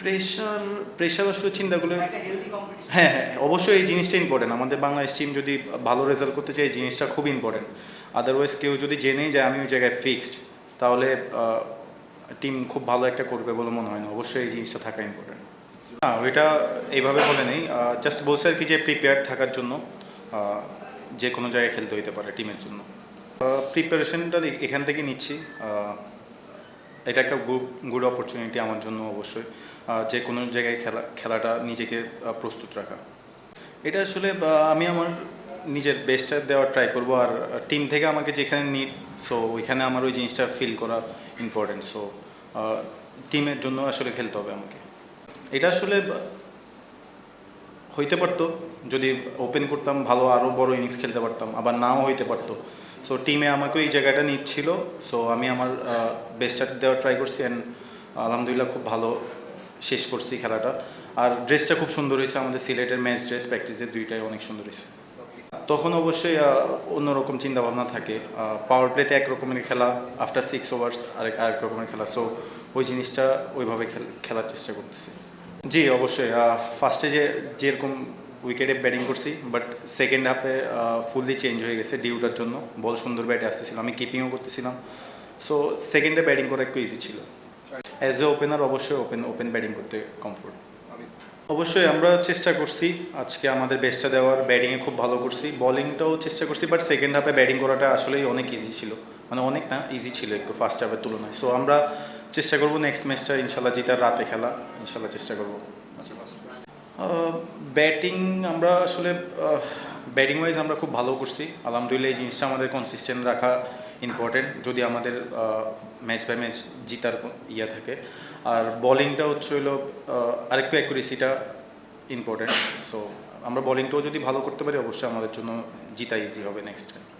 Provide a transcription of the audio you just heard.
Pressure pressure আসলে চিন্তা করলে হ্যাঁ হ্যাঁ অবশ্যই এই জিনিসটা ইম্পর্টেন্ট আমাদের বাংলাদেশ টিম যদি ভালো রেজাল্ট করতে চায় এই জিনিসটা খুব ইম্পর্টেন্ট আদারওয়াইজ কেউ যদি জেনেই যায় আমি ওই জায়গায় ফিক্সড তাহলে টিম খুব ভালো একটা করবে বলে মনে হয় না। অবশ্যই এই জিনিসটা থাকা ইম্পর্টেন্ট না ওইটা এইভাবে বলে নেই। জাস্ট বলছে আর কি যে প্রিপেয়ার থাকার জন্য যে কোনো জায়গায় খেলতে হইতে পারে টিমের জন্য। প্রিপারেশনটা এখান থেকে নিচ্ছি। এটা একটা গুড অপরচুনিটি আমার জন্য অবশ্যই। যে কোনো জায়গায় খেলা, খেলাটা নিজেকে প্রস্তুত রাখা। এটা আসলে আমি আমার নিজের বেস্টটা দেওয়ার ট্রাই করব আর টিম থেকে আমাকে যেখানে নিড সো ওইখানে আমার ওই জিনিসটা ফিল করা ইম্পর্টেন্ট সো টিমের জন্য আসলে খেলতে হবে আমাকে। এটা আসলে হইতে পারতো, যদি ওপেন করতাম, ভালো আরও বড় ইনিংস খেলতে পারতাম, আবার নাও হইতে পারতো। সো টিমে আমাকে এই জায়গাটা নিচ্ছিল। সো আমি আমার বেস্টটা দেওয়ার ট্রাই করছি অ্যান্ড আলহামদুলিল্লাহ খুব ভালো শেষ করছি খেলাটা। আর ড্রেসটা খুব সুন্দর হয়েছে, আমাদের সিলেটের ম্যাচ ড্রেস প্র্যাকটিসের দুইটাই অনেক সুন্দর হয়েছে। তখন অবশ্যই অন্যরকম চিন্তাভাবনা থাকে। পাওয়ার প্লেতে এক রকমের খেলা আফটার সিক্স ওভার্স আরেক আরেক রকমের খেলা। সো ওই জিনিসটা ওইভাবে খেল- খেলার চেষ্টা করতেছি। জি, অবশ্যই। ফার্স্টে যে যেরকম উইকেটে ব্যাটিং করছি বাট সেকেন্ড হাফে ফুললি চেঞ্জ হয়ে গেছে ডিউটার জন্য। বল সুন্দর ব্যাটে আসতেছিল, আমি কিপিংও করতেছিলাম। সো সেকেন্ডে ব্যাটিং করা একটু ইজি ছিল। অ্যাজ এ ওপেনার অবশ্যই ওপেন ওপেন ব্যাটিং করতে কমফোর্ট অবশ্যই, আমরা চেষ্টা করছি। আজকে আমাদের বেস্টটা দেওয়ার ব্যাটিংয়ে খুব ভালো করছি। বোলিংটাও চেষ্টা করছি বাট সেকেন্ড হাফে ব্যাটিং করাটা আসলেই অনেক ইজি ছিল। মানে অনেক না ইজি ছিল একটু ফার্স্ট হাফের তুলনায়। সো আমরা চেষ্টা করব নেক্সট ম্যাচটা ইনশাল্লাহ জিতার রাতে খেলা, ইনশাল্লাহ চেষ্টা করব। ব্যাটিং আমরা আসলে ব্যাটিং ওয়াইজ আমরা খুব ভালো করছি। আলহামদুলিল্লাহ এই জিনিসটা আমাদের কনসিস্টেন্ট রাখা ইম্পর্টেন্ট যদি আমাদের ম্যাচ বাই ম্যাচ জিতার ইয়ে থাকে। আর বলিংটা হচ্ছে হলো আরেকটু অ্যাকুরেসিটা ইম্পর্টেন্ট সো আমরা বলিংটাও যদি ভালো করতে পারি, অবশ্যই আমাদের জন্য জিতা ইজি হবে নেক্সট টাইম